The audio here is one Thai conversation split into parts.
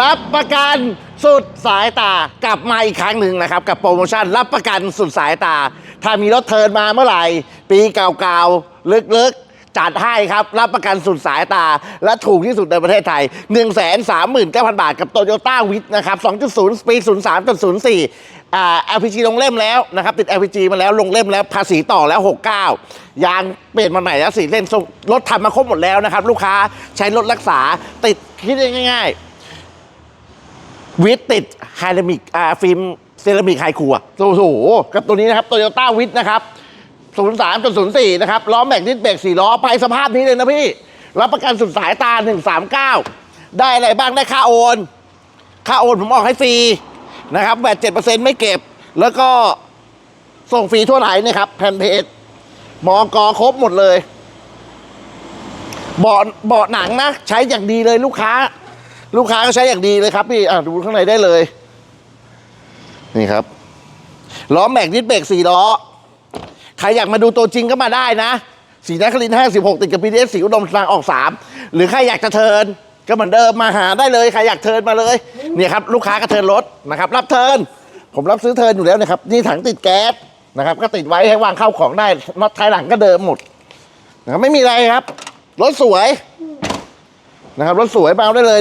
รับประกันสุดสายตากลับมาอีกครั้งหนึ่งนะครับ กับโปรโมชั่นรับประกันสุดสายตา ถ้ามีรถเทินมาเมื่อไหร่ ปีเก่าๆลึกๆ จัดให้ครับ รับประกันสุดสายตา และถูกที่สุดในประเทศไทย 1 3 9 0 0 0 บาทกับโตโยต้าวิทนะครับ 2.0ปี03.04อ่า LPG ลงเล่มแล้วนะครับ ติด LPG มาแล้วลงเล่มแล้วภาษีต่อแล้ว 69 ยางเปลี่ยนมาใหม่แล้วสีเล่นส่งรถทำมาครบหมดแล้วนะครับลูกค้าใช้รถรักษาติดคิดง่ายๆ วิทติดไฮเดมิกอ่าฟิล์มเซรามิกไฮคูอะโอ้โหกับตัวนี้นะครับโตโยต้าวิทนะครับ03.04นะครับล้อแม็กดิสเบรก4ล้อไปสภาพนี้เลยนะพี่ รับประกันสุดสายตา139ได้อะไรบ้างได้ค่าโอน ค่าโอนผมออกให้ฟรีนะครับแบต7%ไม่เก็บ แล้วก็ส่งฟรีทั่วไทยนะครับแผ่นเพจมอกอครบหมดเลยเบาะเบาะหนังนะ ใช้อย่างดีเลยลูกค้า ลูกค้าก็ใช้อย่างดีเลยครับพี่อะดูข้างในได้เลย นี่ครับล้อแม็กดิสเบรกสี่ล้อใครอยากมาดูตัวจริงก็มาได้นะสีนัครินทร์56ติดกับ BTS สีอุดมทางออก3หรือใครอยากจะเทินก็เหมือนเดิมมาหาได้เลยใครอยากเทินมาเลยเนี่ยครับลูกค้าก็เทินรถนะครับรับเทินผมรับซื้อเทินอยู่แล้วนะครับนี่ถังติดแก๊สนะครับ ก็ติดไว้ให้วางเข้าของได้น็อตท้ายหลังก็เดิมหมดนะครับไม่มีอะไรครับรถสวย นะครับรถสวยมาเอาได้เลย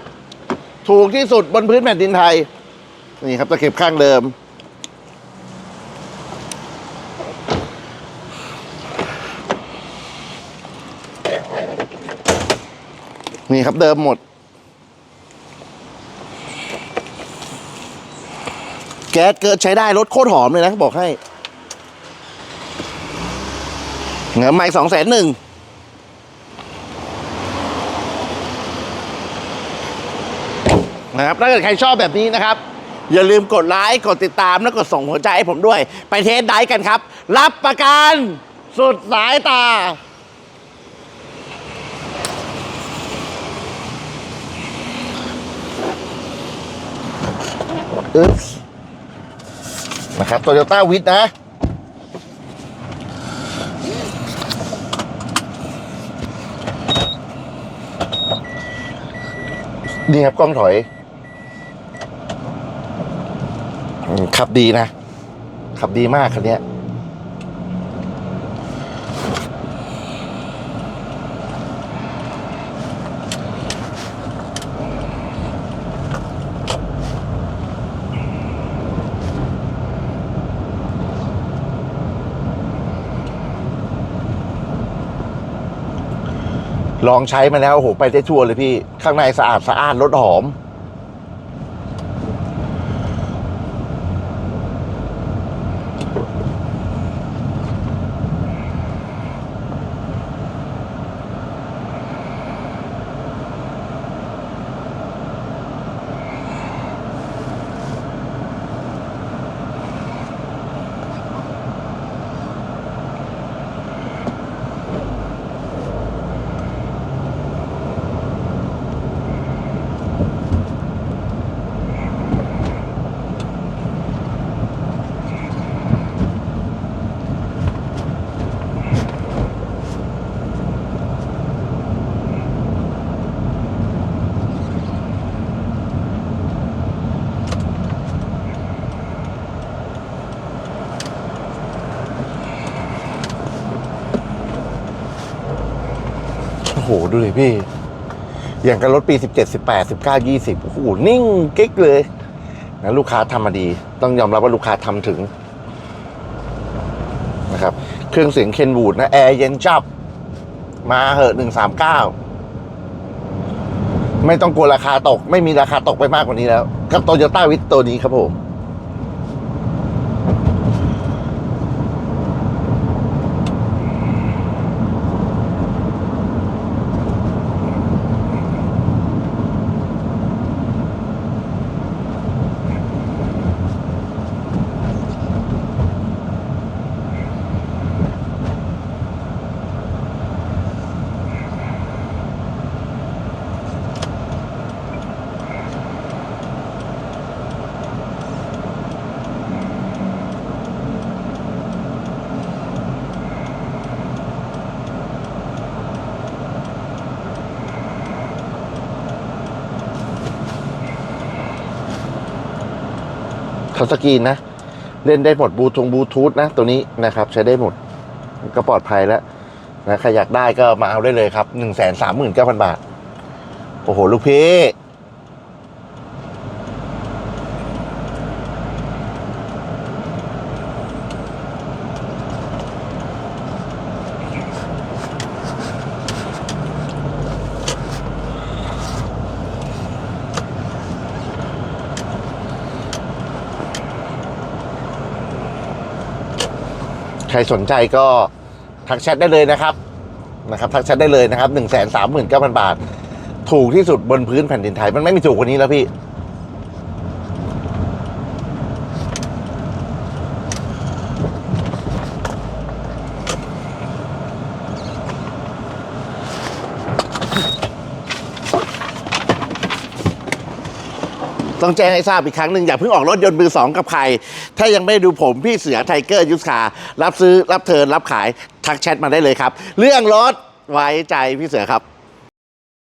139 ถูกที่สุดบนพื้นแผ่นดินไทย นี่ครับตะเข็บข้างเดิม นี่ครับเดิมหมด แก๊สเกิดใช้ได้รถโคตรหอมเลยนะ บอกให้เงินไม่สองแสนหนึ่ง นะครับถ้าเกิดใครชอบแบบนี้นะครับ อย่าลืมกดไลค์กดติดตามแล้วกดส่งหัวใจให้ผมด้วย ไปเทสไดฟ์กันครับ รับประกันสุดสายตาอึ๊บนะครับโตโยต้าวิทนะ นี่ครับกล้องถอยอืม ขับดีนะ ขับดีมากคันนี้ลองใช้มาแล้วโอ้โหไปได้ทั่วเลยพี่ ข้างในสะอาดสะอาดรถหอม หดูเลยพี่ อย่างกับรถปี 17 18 19 20 โอ้โห นิ่งเก๊กเลยนะลูกค้าทำมาดี ต้องยอมรับว่าลูกค้าทำถึงนะครับ เครื่องเสียงเคนวูดนะ แอร์เย็นจับ มาเหอะ 139 ไม่ต้องกลัวราคาตก ไม่มีราคาตกไปมากกว่านี้แล้ว กับโตโยต้าวิตตัวนี้ครับผม ทัชสกรีนนะ เล่นได้หมดบลูทงบลูทูธนะ ตัวนี้นะครับ ใช้ได้หมดก็ปลอดภัยแล้วนะใครอยากได้ก็มาเอาได้เลยครับหนึ่งแสนสามหมื่นเก้าพันบาท โอ้โห ลูกพี่ ใครสนใจก็ทักแชทได้เลยนะครับนะครับทักแชทได้เลยนะครับหนึ่งแสนสามหมื่นเก้าพันบาท ถูกที่สุดบนพื้นแผ่นดินไทย มันไม่มีถูกกว่านี้แล้วพี่ ต้องแจ้งให้ทราบอีกครั้งหนึ่งอย่าเพิ่งออกรถยนต์มือสองกับใคร ถ้ายังไม่ดูผมพี่เสือไทเกอร์ยุสคารับซื้อรับเทิร์นรับขายทักแชทมาได้เลยครับ เรื่องรถไว้ใจพี่เสือครับ